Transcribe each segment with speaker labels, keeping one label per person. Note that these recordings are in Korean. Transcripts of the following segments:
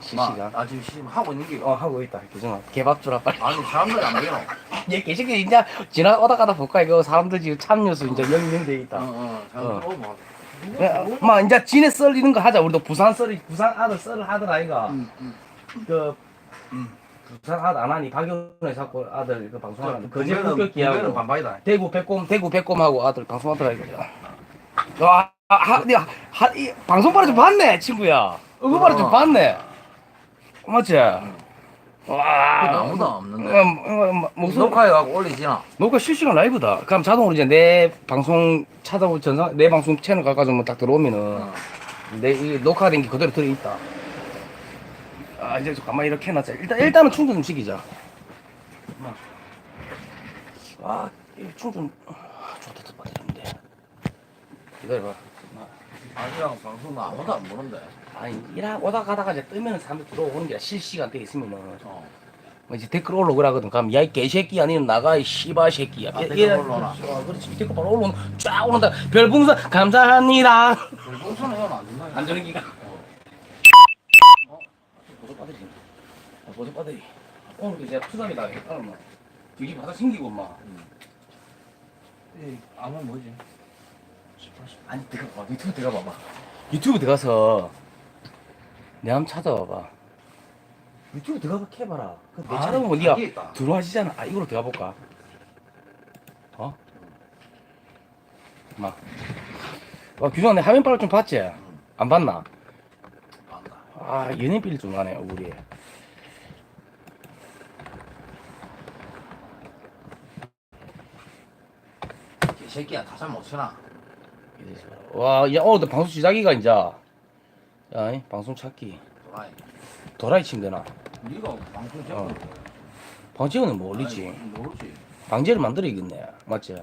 Speaker 1: 실시간.
Speaker 2: 아 지금 지금 하고 있는 게
Speaker 1: 어 하고 있다 규정아 개밥 주라 빨리
Speaker 2: 아니 사람들이 안 되나?
Speaker 1: 얘 개새끼 이제 지나가다 가다 볼까 이거 사람들 지금 참여수 이제 영영돼 있다
Speaker 2: 어 어 사람들 오면
Speaker 1: 야, 막 이제 지네 썰 이런 거 하자 우리도 부산 썰이 부산 아들 썰을 하더라 아이가
Speaker 2: 음, 음.
Speaker 1: 그 부산 아들 안 하니 박연애 자꾸 아들 그 방송하는 거제 폭격기하고
Speaker 2: 반반이다.
Speaker 1: 대구 백곰 대구 백곰하고 아들 방송하더라 이거 와 아, 하, 야, 하, 이, 방송 바로 좀 봤네 친구야 이거 바로 좀
Speaker 2: 어.
Speaker 1: 봤네 맞지? 그와
Speaker 2: 아무도 없는데.
Speaker 1: 어, 어, 어, 목소리
Speaker 2: 녹화해갖고 올리지나.
Speaker 1: 녹화 실시간 라이브다. 그럼 자동으로 이제 내 방송 찾아보 전상 내 방송 채널 가가지고 딱 들어오면은
Speaker 2: 어.
Speaker 1: 내이 녹화된 게 그대로 들어 있다. 아 이제 좀 가만히 이렇게 해놨자. 일단 일단은 충전 좀 시키자. 아 충전 아, 좋다 더 빠졌는데. 기다려봐.
Speaker 2: 아니랑 방송은 아무도 안 보는데.
Speaker 1: 아니 일하고 오다 가다가 이제 뜨면은 사람들 들어오는 게 실시간 돼 있으면은
Speaker 2: 어.
Speaker 1: 뭐 이제 댓글 올라오고 그러거든. 그럼 야이 개새끼 아니면 나가 이 씨바 새끼야.
Speaker 2: 아,
Speaker 1: 얘-
Speaker 2: 댓글
Speaker 1: 얘-
Speaker 2: 올라오나?
Speaker 1: 어, 그렇지. 댓글 바로 올라오는 쫙 오른다. 별풍선 감사합니다.
Speaker 2: 별풍선은 이건 안 된다.
Speaker 1: 안전기가.
Speaker 2: 어.
Speaker 1: 어? 보석 빠들이. 어, 보석 빠들이. 오늘 이제 투삼이다. 일단은 뭐 뒤집 바다 생기고 막.
Speaker 2: 이 암은 뭐지?
Speaker 1: 아니 들어가 봐. 유튜브 들어가 봐봐. 유튜브 들어가서 내 한번 찾아봐봐. 유튜브 들어가 캐봐라. 그내
Speaker 2: 아,
Speaker 1: 찾아보면 니가
Speaker 2: 여기 있다.
Speaker 1: 들어와지잖아. 아 이걸로 들어가 볼까? 어? 막. 와 규정아 내 화면 빨을 좀 봤지? 안 봤나?
Speaker 2: 안다.
Speaker 1: 아 연예빌 좀 가네 우리.
Speaker 2: 이 새끼야 다잘 못 치나.
Speaker 1: 와 이제 오늘 방송 시작이가 이제. 야 이 방송 찾기.
Speaker 2: 도라이.
Speaker 1: 도라이 치면 되나?
Speaker 2: 네가 방송. 어.
Speaker 1: 방지는 뭐 올리지?
Speaker 2: 아이, 모르지.
Speaker 1: 방제를 만들어야겠네. 맞지?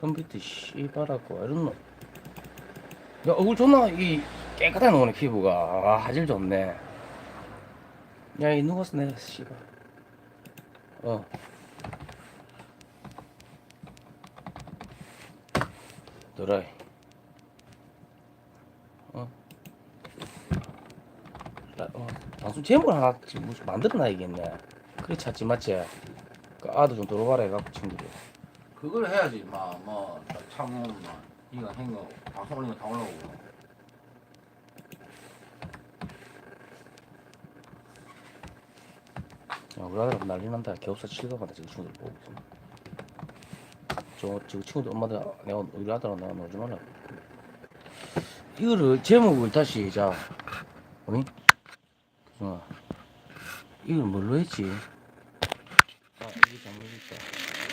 Speaker 1: 컴퓨터 씨발하고 이런 놈. 야 얼굴 존나 이 깨끗하게 나오네 피부가. 아 화질 좋네. 야이 누웠어 내가 씨발. 어. 너라이. 어. 나, 어. 방송 제목을 하나 무슨 만들어놔야겠네. 그래 찾지 맞지? 그 아도 좀 들어봐라 해갖고 친구들.
Speaker 2: 그걸 해야지. 막뭐 창문 막 이거 행거 방송 올리면 다 올라오고.
Speaker 1: 야, 우리 아들 난리 난다. 개업사 칠갑한다 지금 친구들 보고 있어. 저 지금 친구들 엄마들 내가 우리 아들하고 내가 놀지 말라. 이거를 제목을 다시 자, 어이? 어, 이걸 뭘로 했지? 아, 이게 잘못했다.